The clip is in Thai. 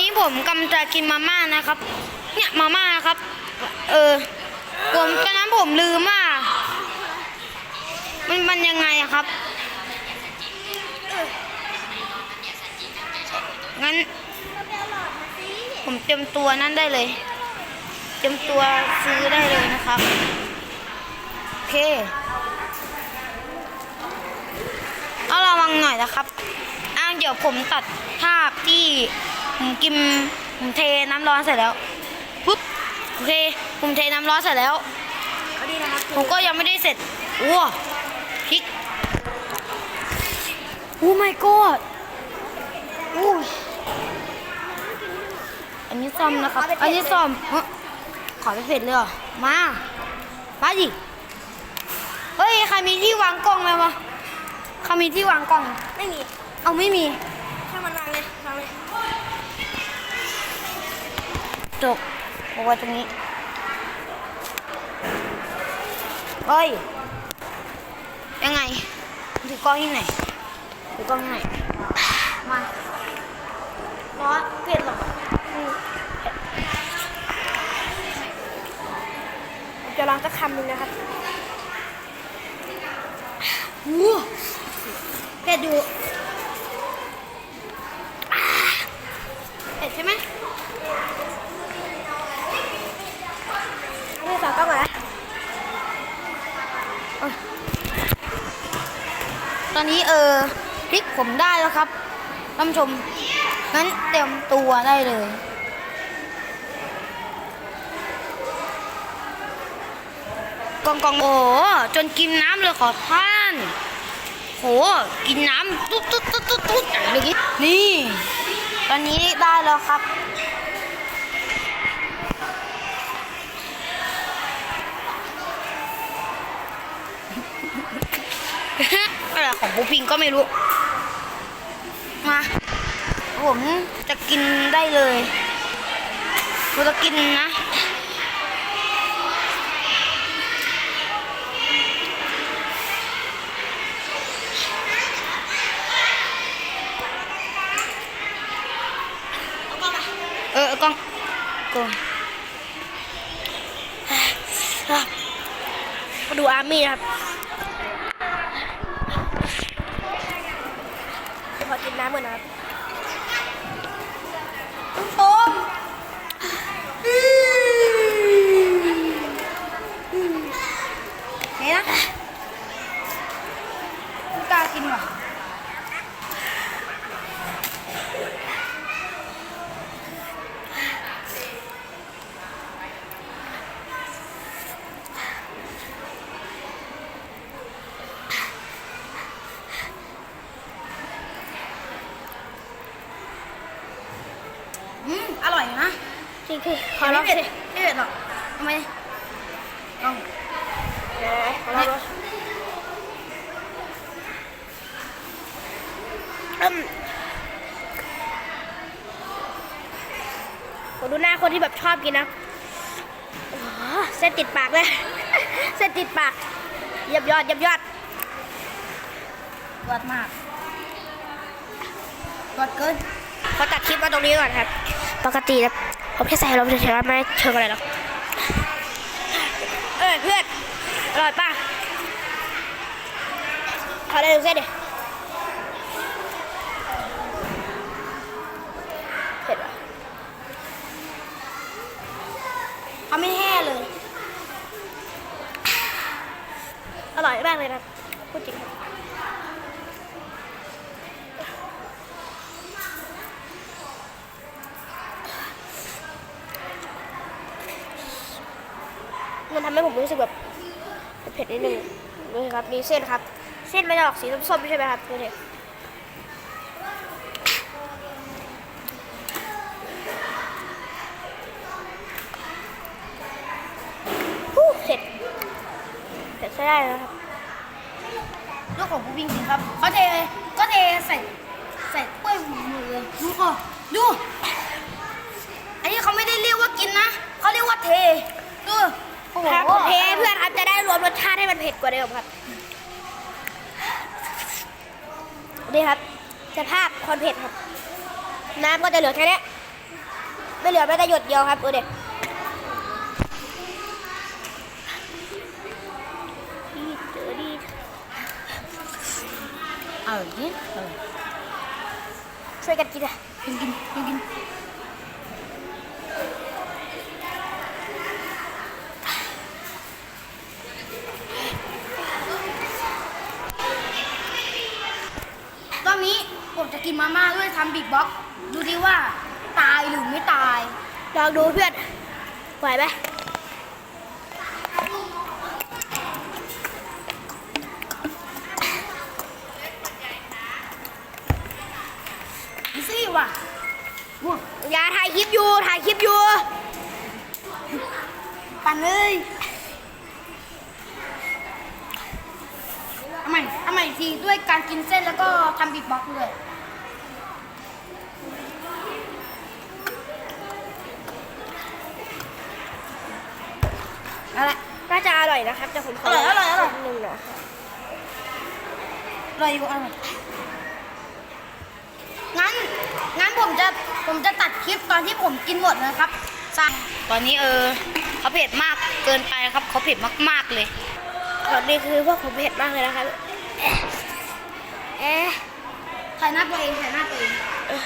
นี้ผมกำลังจะกินมาม่านะครับ เนี่ยมาม่าครับ เออผมตอนนั้นผมลืมว่ามันมันยังไงอะครับงั้น ผมเตรียมตัวนั่นได้เลย เตรียมตัวซื้อได้เลยนะครับโอเคเอาระวังหน่อยนะครับอะเดี๋ยวผมตัดภาพที่ ผมกินผมเทน้ำร้อนเสร็จแล้วปุ๊บโอเคผมเทน้ำร้อนเสร็จแล้วเอาดีนะครับผมก็ยังไม่ได้เสร็จว้าพริกโอ้ my god โอ้ยอันนี้ซ่อมนะครับ อันนี้ซ่อมเอ้อขอไปเผ็ดเลยเหรอมามาดิเฮ้ยใครมีที่วางกล้องไหมวะใครมีที่วางกล้อง ไม่มี เอาไม่มีแค่มันวางเลยวางเลย จบเอาไว้ตรงนี้เฮ้ย ยังไงถือกล้องที่ไหนถือกล้องที่ไหน มาร้อนเปลี่ยนหรออืมผมจะลองสักคำหนึ่งนะครับว้าเผ็ดอยู่อ่าเผ็ดใช่ไหม นี่สองกล้องก่อนนะ ตอนนี้เออพริกผมได้แล้วครับท่านผู้ชมงั้นเตรียมตัวได้เลยกองกองโอ้จนกินน้ำเลยขอท่านโหกินน้ำตุ๊ดตุ๊ดตุ๊ดตุ๊ดตุ๊ดอย่างนี้นี่ ตอนนี้ได้แล้วครับ ไม่รู้ มา ผมจะกินได้เลยผมจะกินนะ เออกล้องกล้องมาดูอาร์มี่ครับ ขอกินน้ำก่อนนะครับโอมนี่นะไม่กล้ากินว่ะ อืมอร่อยอยู่นะจริงพี่ขขออลลอองงสิสิไม่เผ็ดหรอกทำไมลองเดี๋ยวขอลองดูอืมผมดูหน้าคนที่แบบชอบกินนะโอ้โหเส้นติดปากเลยเส้นติดปากเยับยอดเยับยอดรสมากรสเกิน ขอตัดคลิปมาตรงนี้ก่อนครับ ปกตินะผมแค่ใส่ลมเฉยๆไม่เชิงอะไรหรอกเออเพื่อนอร่อยป่ะขอได้ดูเส้นดิเผ็ดป่ะเอาไม่แห้เลย อร่อยมากเลยนะพูดจริง มันทำให้ผมรู้สึกแบบเผ็ดนิดนึงดูสิครับมีเส้นครับ เส้นมันจะออกสีส้มๆใช่ไหมครับดูสิฮู้เผ็ดเผ็ดใช้ได้นะครับลูกของผู้วิ่งจริงครับเขาเทก็เทใส่ใส่ถ้วยหมูเลยดูก่อนดูอันนี้เขาไม่ได้เรียกว่ากินนะเขาเรียกว่าเทดู ครับผมเทให้เพื่อนครับจะได้รวมรสชาติให้มันเผ็ดกว่าเดิมครับนี่ครับสภาพคนเผ็ดครับ น้ำก็จะเหลือแค่เนี้ยไม่เหลือแม้แต่หยดเดียวครับดูดิดีเจอดีเอาอย่างนี้เออช่วยกันกินอะกินกินกินกินตอนนี้ผม จะกินมาม่าด้วยทำบิ๊กบ็อกดูดิว่าตายหรือไม่ตาย ลองดูเพื่อนไหวไหมดูสิว่ะอย่าถ่ายคลิปอยู่ถ่ายคลิปอยู่ ปั่นเลยทำไมทำไมทีด้วยการกินเส้นแล้วก็ทำบิ๊กบ็อกซ์ด้วย อาละน่าจะอร่อยนะครับแต่ผมขอร่อยอร่อยอร่อยหนึ่งหน่อยอร่อยอยู่อร่อยงั้นงั้นผมจะผมจะตัดคลิปตอนที่ผมกินหมดนะครับสั่งตอนนี้เออเขาเผ็ดมากเกินไปครับเขาเผ็ดมากๆเลย ตอนนี้คือพวกผมเผ็ดมากเลยนะครับเอ๊ะ ถ่ายหน้าตัวเองถ่ายหน้าตัวเองเอ่อ